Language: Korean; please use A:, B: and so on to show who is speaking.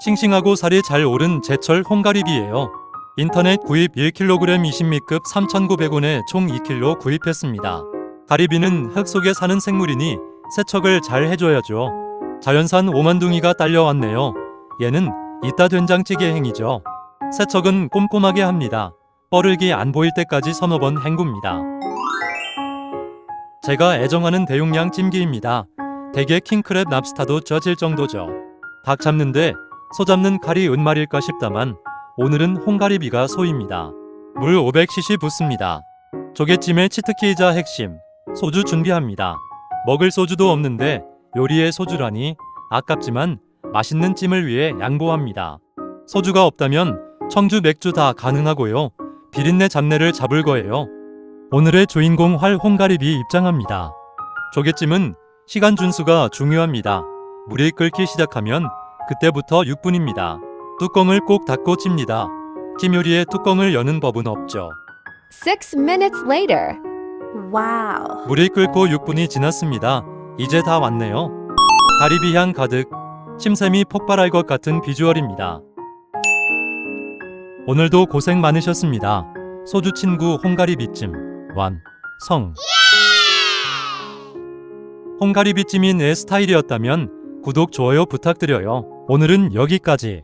A: 싱싱하고 살이 잘 오른 제철 홍가리비예요. 인터넷 구입 1kg 20미급 3,900원에 총 2kg 구입했습니다. 가리비는 흙 속에 사는 생물이니 세척을 잘 해줘야죠. 자연산 오만둥이가 딸려왔네요. 얘는 이따 된장찌개 행이죠. 세척은 꼼꼼하게 합니다. 뻐르기 안 보일 때까지 서너 번 헹굽니다. 제가 애정하는 대용량 찜기입니다. 대게 킹크랩 납스타도 쪄질 정도죠. 닭 잡는데 소 잡는 칼이 은말일까 싶다만 오늘은 홍가리비가 소입니다. 물 500cc 붓습니다. 조개찜의 치트키이자 핵심 소주 준비합니다. 먹을 소주도 없는데 요리에 소주라니 아깝지만 맛있는 찜을 위해 양보합니다. 소주가 없다면 청주 맥주 다 가능하고요. 비린내 잡내를 잡을 거예요. 오늘의 주인공 활 홍가리비 입장합니다. 조개찜은 시간 준수가 중요합니다. 물이 끓기 시작하면 그때부터 6분입니다. 뚜껑을 꼭 닫고 찝니다. 찜 요리에 뚜껑을 여는 법은 없죠.
B: Six minutes later.
C: Wow.
A: 물이 끓고 6분이 지났습니다. 이제 다 왔네요. 가리비 향 가득, 침샘이 폭발할 것 같은 비주얼입니다. 오늘도 고생 많으셨습니다. 소주 친구 홍가리비찜 완성. 홍가리비찜이 내 스타일이었다면 구독, 좋아요 부탁드려요. 오늘은 여기까지.